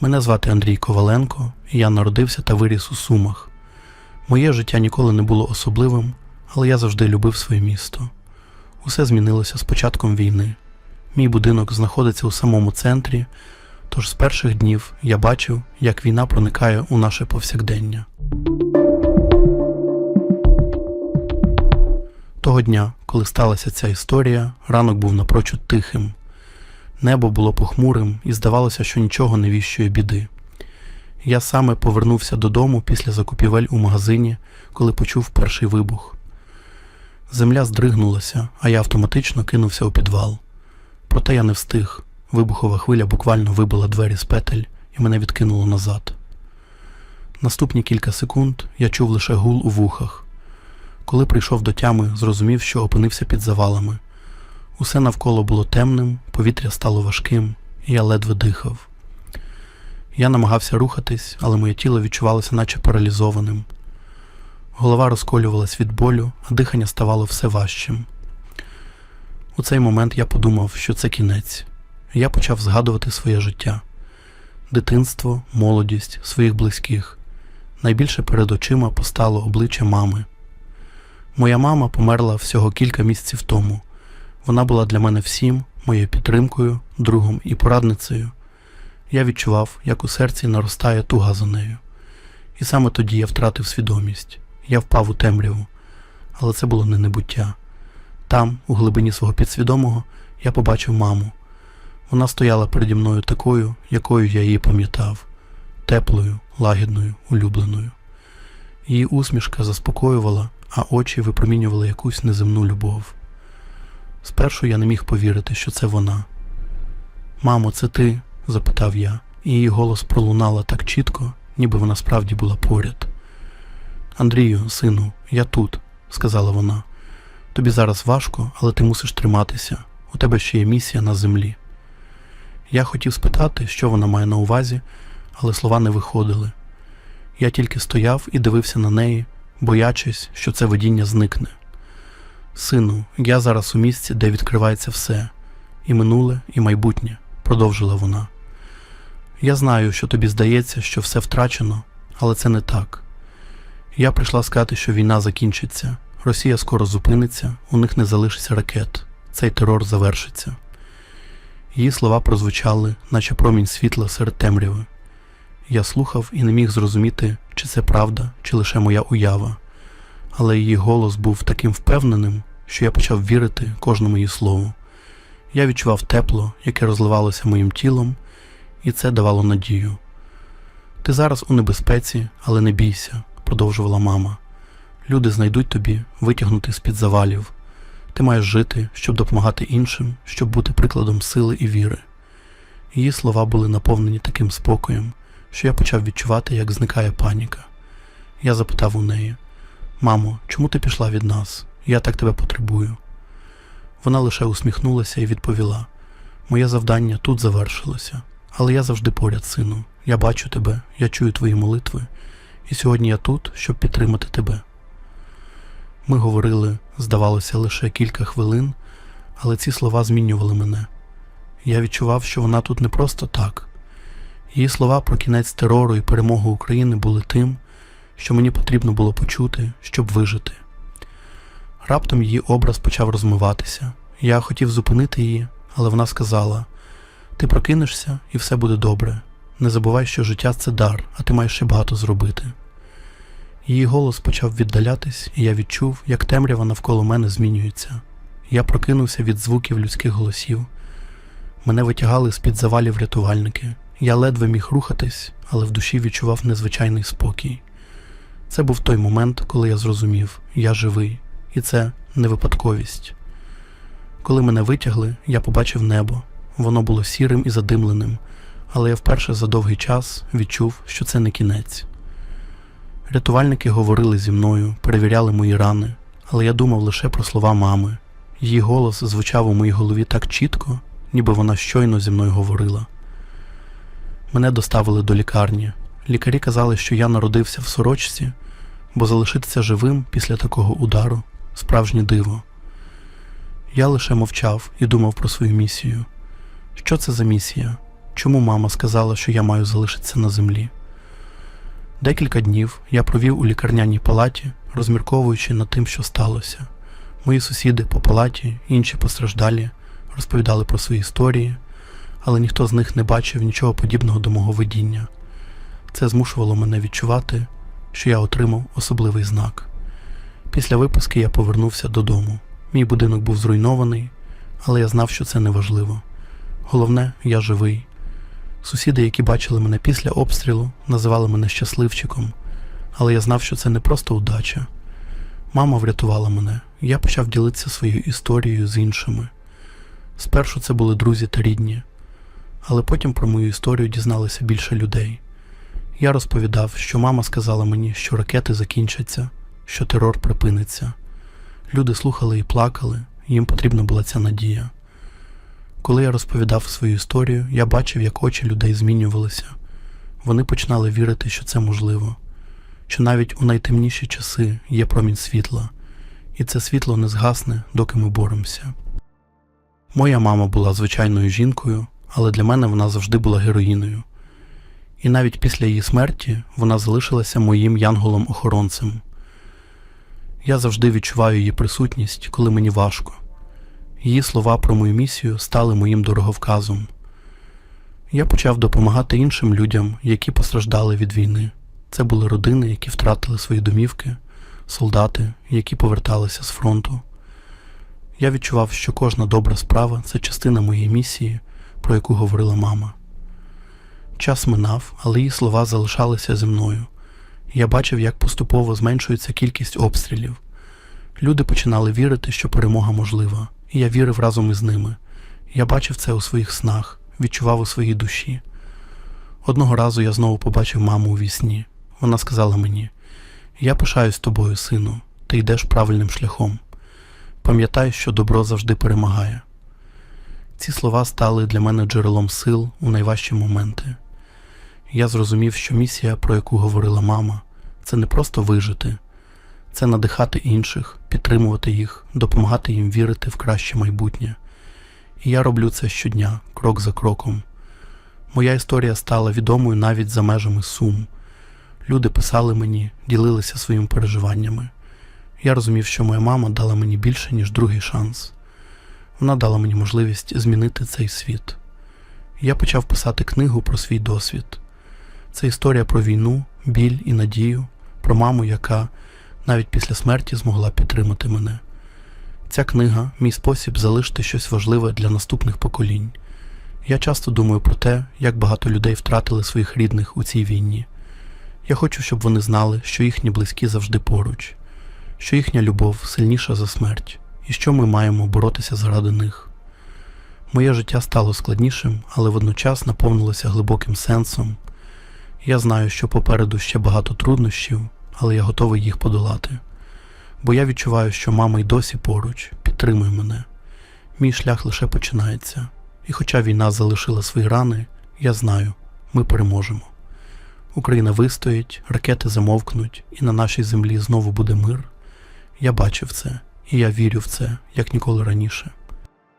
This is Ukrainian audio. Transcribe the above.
Мене звати Андрій Коваленко, я народився та виріс у Сумах. Моє життя ніколи не було особливим, але я завжди любив своє місто. Усе змінилося з початком війни. Мій будинок знаходиться у самому центрі, тож з перших днів я бачив, як війна проникає у наше повсякдення. Того дня, коли сталася ця історія, ранок був напрочуд тихим. Небо було похмурим і здавалося, що нічого не віщує біди. Я саме повернувся додому після закупівель у магазині, коли почув перший вибух. Земля здригнулася, а я автоматично кинувся у підвал. Проте я не встиг. Вибухова хвиля буквально вибила двері з петель і мене відкинуло назад. Наступні кілька секунд я чув лише гул у вухах. Коли прийшов до тями, зрозумів, що опинився під завалами. Усе навколо було темним, повітря стало важким, і я ледве дихав. Я намагався рухатись, але моє тіло відчувалося наче паралізованим. Голова розколювалась від болю, а дихання ставало все важчим. У цей момент я подумав, що це кінець. Я почав згадувати своє життя, дитинство, молодість, своїх близьких. Найбільше перед очима постало обличчя мами. Моя мама померла всього кілька місяців тому. Вона була для мене всім, моєю підтримкою, другом і порадницею. Я відчував, як у серці наростає туга за нею. І саме тоді я втратив свідомість. Я впав у темряву, але це було не небуття. Там, у глибині свого підсвідомого, я побачив маму. Вона стояла переді мною такою, якою я її пам'ятав, теплою, лагідною, улюбленою. Її усмішка заспокоювала, а очі випромінювали якусь неземну любов. Спершу я не міг повірити, що це вона. Мамо, це ти? запитав я, і її голос пролунала так чітко, ніби вона справді була поряд. Андрію, сину, я тут, сказала вона. Тобі зараз важко, але ти мусиш триматися. У тебе ще є місія на землі. Я хотів спитати, що вона має на увазі, але слова не виходили. Я тільки стояв і дивився на неї, боячись, що це видіння зникне. Сину, я зараз у місці, де відкривається все, і минуле, і майбутнє, продовжила вона. Я знаю, що тобі здається, що все втрачено, але це не так. Я прийшла сказати, що війна закінчиться, Росія скоро зупиниться, у них не залишиться ракет, цей терор завершиться. Її слова прозвучали, наче промінь світла серед темряви. Я слухав і не міг зрозуміти, чи це правда, чи лише моя уява, але її голос був таким впевненим, що я почав вірити кожному її слову. Я відчував тепло, яке розливалося моїм тілом, і це давало надію. Ти зараз у небезпеці, але не бійся, продовжувала мама. Люди знайдуть тобі витягнути з-під завалів. Ти маєш жити, щоб допомагати іншим, щоб бути прикладом сили і віри. Її слова були наповнені таким спокоєм, що я почав відчувати, як зникає паніка. Я запитав у неї: Мамо, чому ти пішла від нас? Я так тебе потребую. Вона лише усміхнулася і відповіла: Моє завдання тут завершилося, але я завжди поряд, сину. Я бачу тебе, я чую твої молитви, і сьогодні я тут, щоб підтримати тебе. Ми говорили, здавалося, лише кілька хвилин, але ці слова змінювали мене. Я відчував, що вона тут не просто так. Її слова про кінець терору і перемогу України були тим, що мені потрібно було почути, щоб вижити. Раптом її образ почав розмиватися. Я хотів зупинити її, але вона сказала: Ти прокинешся і все буде добре. Не забувай, що життя це дар, а ти маєш ще багато зробити. Її голос почав віддалятись, і я відчув, як темрява навколо мене змінюється. Я прокинувся від звуків людських голосів. Мене витягали з-під завалів рятувальники. Я ледве міг рухатись, але в душі відчував незвичайний спокій. Це був той момент, коли я зрозумів, я живий, і це не випадковість. Коли мене витягли, я побачив небо. Воно було сірим і задимленим, але я вперше за довгий час відчув, що це не кінець. Рятувальники говорили зі мною, перевіряли мої рани, але я думав лише про слова мами. Її голос звучав у моїй голові так чітко, ніби вона щойно зі мною говорила. Мене доставили до лікарні. Лікарі казали, що я народився в сорочці, бо залишитися живим після такого удару справжнє диво. Я лише мовчав і думав про свою місію. Що це за місія? чому мама сказала, що я маю залишитися на землі. Декілька днів я провів у лікарняній палаті, розмірковуючи над тим, що сталося. Мої сусіди по палаті, інші постраждалі, розповідали про свої історії, але ніхто з них не бачив нічого подібного до мого видіння. Це змушувало мене відчувати, що я отримав особливий знак. Після виписки я повернувся додому. Мій будинок був зруйнований, але я знав, що це не важливо. Головне, я живий. Сусіди, які бачили мене після обстрілу, називали мене щасливчиком, але я знав, що це не просто удача. Мама врятувала мене, я почав ділитися своєю історією з іншими. Спершу це були друзі та рідні, але потім про мою історію дізналося більше людей. Я розповідав, що мама сказала мені, що ракети закінчаться, що терор припиниться. Люди слухали і плакали, їм потрібна була ця надія. Коли я розповідав свою історію, я бачив, як очі людей змінювалися. Вони починали вірити, що це можливо, що навіть у найтемніші часи є промінь світла, і це світло не згасне, доки ми боремося. Моя мама була звичайною жінкою, але для мене вона завжди була героїною. І навіть після її смерті вона залишилася моїм янголом-охоронцем. Я завжди відчуваю її присутність, коли мені важко. Її слова про мою місію стали моїм дороговказом. Я почав допомагати іншим людям, які постраждали від війни. Це були родини, які втратили свої домівки, солдати, які поверталися з фронту. Я відчував, що кожна добра справа це частина моєї місії, про яку говорила мама. Час минав, але її слова залишалися зі мною. Я бачив, як поступово зменшується кількість обстрілів. Люди починали вірити, що перемога можлива, і я вірив разом із ними. Я бачив це у своїх снах, відчував у своїй душі. Одного разу я знову побачив маму у вісні. Вона сказала мені: Я пишаюсь тобою, сину, ти йдеш правильним шляхом. Пам'ятай, що добро завжди перемагає. Ці слова стали для мене джерелом сил у найважчі моменти. Я зрозумів, що місія, про яку говорила мама, це не просто вижити, це надихати інших, підтримувати їх, допомагати їм вірити в краще майбутнє. І я роблю це щодня, крок за кроком. Моя історія стала відомою навіть за межами Сум. Люди писали мені, ділилися своїми переживаннями. Я розумів, що моя мама дала мені більше, ніж другий шанс. Вона дала мені можливість змінити цей світ. Я почав писати книгу про свій досвід. Це історія про війну, біль і надію, про маму, яка навіть після смерті змогла підтримати мене. Ця книга мій спосіб залишити щось важливе для наступних поколінь. Я часто думаю про те, як багато людей втратили своїх рідних у цій війні. Я хочу, щоб вони знали, що їхні близькі завжди поруч, що їхня любов сильніша за смерть, і що ми маємо боротися заради них. Моє життя стало складнішим, але водночас наповнилося глибоким сенсом. Я знаю, що попереду ще багато труднощів, але я готовий їх подолати. Бо я відчуваю, що мама й досі поруч, підтримує мене. Мій шлях лише починається, і хоча війна залишила свої рани, я знаю, ми переможемо. Україна вистоїть, ракети замовкнуть, і на нашій землі знову буде мир. Я бачив це, і я вірю в це, як ніколи раніше.